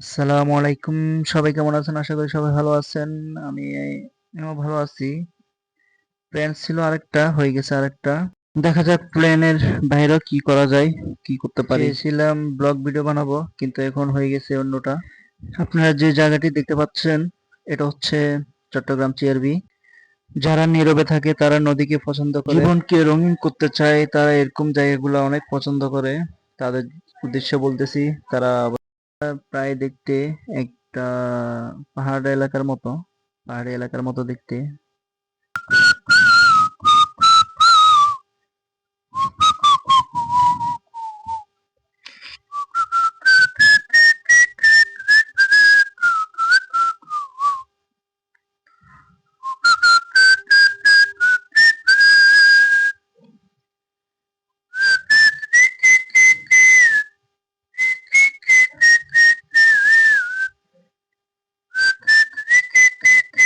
আসসালামু আলাইকুম। সবাই কেমন আছেন? আশা করি সবাই ভালো আছেন। আমি ভালো আছি। প্ল্যান ছিল আরেকটা হয়ে গেছে আরেকটা। দেখা যাক প্ল্যানের বাইরেও কি করা যায় কি করতে পারি। চেয়েছিলাম ব্লগ ভিডিও বানাবো কিন্তু এখন হয়ে গেছে অন্যটা। আপনারা যে জায়গাটি দেখতে পাচ্ছেন এটা হচ্ছে চট্টগ্রাম চিআরবি যারা নীরবে থাকে তারা নদীকে পছন্দ করে। জীবনকে রঙিন করতে চায় তারা এরকম জায়গাগুলো অনেক পছন্দ করে। তাদের উদ্দেশ্যে বলতেছি তারা প্রায় দেখতে একটা পাহাড় এলাকার মতো পাহাড়ি এলাকার মতো দেখতে।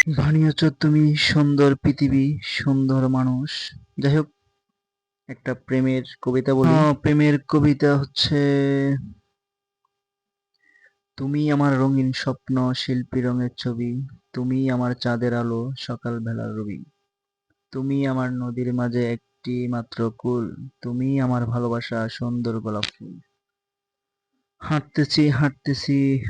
বানিয়েছ তুমি সুন্দর পৃথিবী সুন্দর মানুষ। যাই হোক একটা প্রেমের কবিতা বলি। আহ, প্রেমের কবিতা হচ্ছে তুমি আমার রঙিন স্বপ্ন শিল্পী রঙের ছবি। তুমি আমার চাঁদের আলো সকাল বেলার রবি। তুমি আমার নদীর মাঝে একটি মাত্র কুল। তুমি আমার ভালোবাসা সুন্দর গোলাপ ফুল। হাঁটতেছি হাঁটতেছি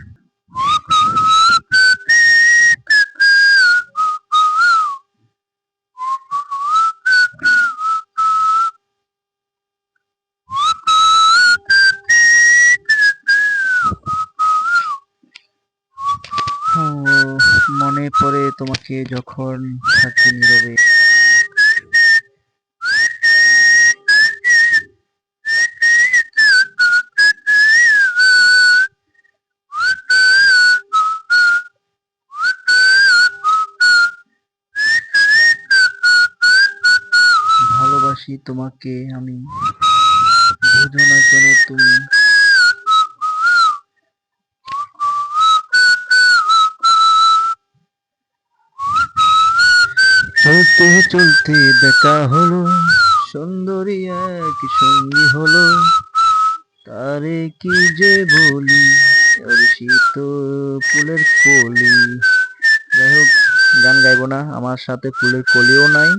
তোমাকে যখন থাকি নীরবে। ভালোবাসি তোমাকে আমি। বুঝো না কেন তুমি? চলতে চলতে দেখা হলো সুন্দরী এক সঙ্গী হলো। তারে কি যে বলি ওর শীত ফুলের কলি। যাই হোক গান গাইবো না আমার সাথে ফুলের কলিও নাই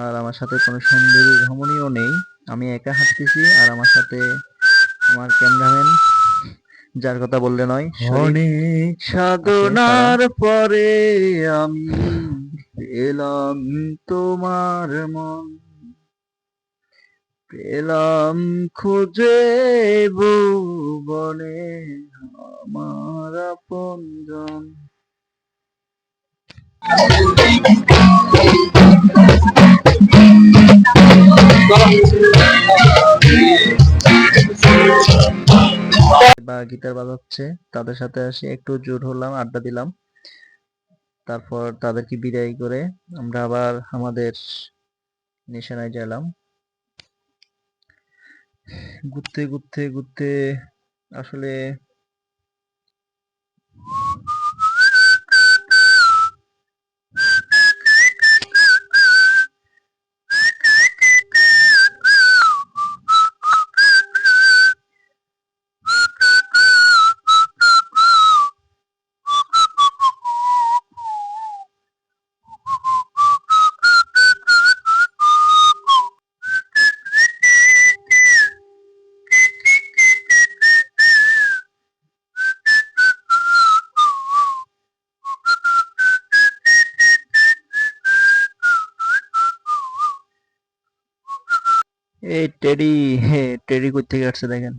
আর আমার সাথে কোনো সুন্দরী রমণীও নেই। আমি একা হাঁটতেছি আর আমার সাথে আমার ক্যামেরাম্যান যার কথা বললে নয় অনেক সাধনার পরে আমি পেলাম তোমার মন। পেলাম খুঁজে ভুবনে আমার আপনজন বা গিটার বাজাচ্ছে, তাদের সাথে আসি, একটু জোর হলাম, আড্ডা দিলাম। তারপর তাদেরকে বিদায় করে আমরা আবার আমাদের নিশানায় গেলাম। ঘুরতে ঘুরতে ঘুরতে আসলে এই টেডি হে টেডি কোত্থেকে থেকে আসছে দেখেন।